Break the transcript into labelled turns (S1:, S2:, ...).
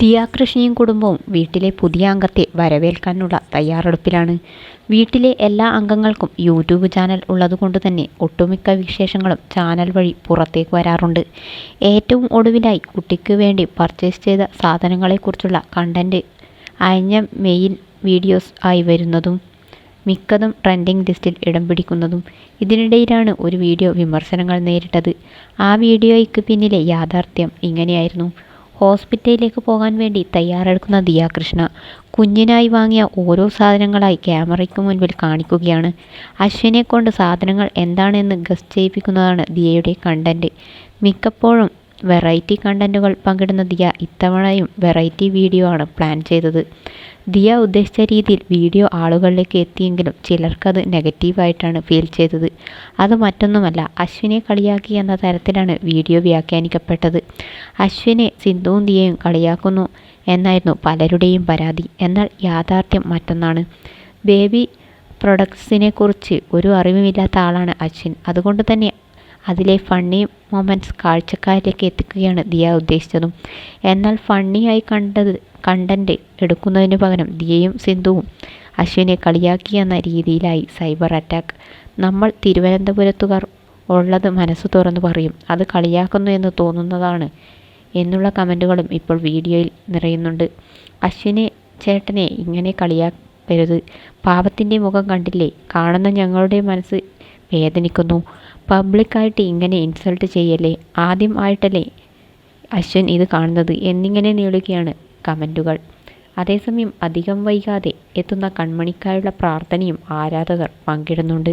S1: ദിയാകൃഷ്ണയും കുടുംബവും വീട്ടിലെ പുതിയ അംഗത്തെ വരവേൽക്കാനുള്ള തയ്യാറെടുപ്പിലാണ്. വീട്ടിലെ എല്ലാ അംഗങ്ങൾക്കും യൂട്യൂബ് ചാനൽ ഉള്ളതുകൊണ്ട് തന്നെ ഒട്ടുമിക്ക വിശേഷങ്ങളും ചാനൽ വഴി പുറത്തേക്ക് വരാറുണ്ട്. ഏറ്റവും ഒടുവിലായി കുട്ടിക്ക് വേണ്ടി പർച്ചേസ് ചെയ്ത സാധനങ്ങളെക്കുറിച്ചുള്ള കണ്ടന്റ് അയഞ്ഞ മെയിൻ വീഡിയോസ് ആയി വരുന്നതും മിക്കതും ട്രെൻഡിങ് ലിസ്റ്റിൽ ഇടം പിടിക്കുന്നതും. ഇതിനിടയിലാണ് ഒരു വീഡിയോ വിമർശനങ്ങൾ നേരിട്ടത്. ആ വീഡിയോയ്ക്ക് പിന്നിലെ യാഥാർത്ഥ്യം ഇങ്ങനെയായിരുന്നു. ഹോസ്പിറ്റലിലേക്ക് പോകാൻ വേണ്ടി തയ്യാറെടുക്കുന്ന ദിയാകൃഷ്ണ കുഞ്ഞിനായി വാങ്ങിയ ഓരോ സാധനങ്ങളായി ക്യാമറയ്ക്ക് മുൻപിൽ കാണിക്കുകയാണ്. അശ്വിനെ കൊണ്ട് സാധനങ്ങൾ എന്താണെന്ന് ഗസ് ചെയ്യിപ്പിക്കുന്നതാണ് ദിയയുടെ കണ്ടന്റ് മിക്കപ്പോഴും വെറൈറ്റി കണ്ടന്റുകൾ പങ്കിടുന്ന ദിയ ഇത്തവണയും വെറൈറ്റി വീഡിയോ ആണ് പ്ലാൻ ചെയ്തത്. ദിയ ഉദ്ദേശിച്ച രീതിയിൽ വീഡിയോ ആളുകളിലേക്ക് എത്തിയെങ്കിലും ചിലർക്കത് നെഗറ്റീവായിട്ടാണ് ഫീൽ ചെയ്തത്. അത് മറ്റൊന്നുമല്ല അശ്വിനെ കളിയാക്കി എന്ന തരത്തിലാണ് വീഡിയോ വ്യാഖ്യാനിക്കപ്പെട്ടത്. അശ്വിനെ സിന്ധുവും ദിയയും കളിയാക്കുന്നു എന്നായിരുന്നു പലരുടെയും പരാതി. എന്നാൽ യാഥാർത്ഥ്യം മറ്റൊന്നാണ്. ബേബി പ്രൊഡക്ട്സിനെക്കുറിച്ച് ഒരു അറിവുമില്ലാത്ത ആളാണ് അശ്വിൻ. അതുകൊണ്ട് തന്നെ അതിലെ ഫണ്ണി മൊമെന്റ്സ് കാഴ്ചക്കാരിലേക്ക് എത്തിക്കുകയാണ് ദിയ ഉദ്ദേശിച്ചതും. എന്നാൽ ഫണ്ണിയായി കണ്ടത് കണ്ടന്റ് എടുക്കുന്നതിന് പകരം ദിയയും സിന്ധുവും അശ്വിനെ കളിയാക്കി എന്ന രീതിയിലായി സൈബർ അറ്റാക്ക്. നമ്മൾ തിരുവനന്തപുരത്തുകാർ ഉള്ളത് മനസ്സ് തുറന്നു പറയും. അത് കളിയാക്കുന്നു എന്ന് തോന്നുന്നതാണ് എന്നുള്ള കമന്റുകളും ഇപ്പോൾ വീഡിയോയിൽ നിറയുന്നുണ്ട്. അശ്വിനെ ചേട്ടനെ ഇങ്ങനെ കളിയാക്കരുത്. പാപത്തിന്റെ മുഖം കണ്ടില്ലേ. കാണുന്ന ഞങ്ങളുടെ മനസ്സ് വേദനിക്കുന്നു. പബ്ലിക്കായിട്ട് ഇങ്ങനെ ഇൻസൾട്ട് ചെയ്യല്ലേ. ആദ്യം ആയിട്ടല്ലേ അശ്വൻ ഇത് കാണുന്നത് എന്നിങ്ങനെ നീളുകയാണ് കമന്റുകൾ അതേസമയം അധികം വൈകാതെ എത്തുന്ന കൺമണിക്കായുള്ള പ്രാർത്ഥനയും ആരാധകർ പങ്കിടുന്നുണ്ട്.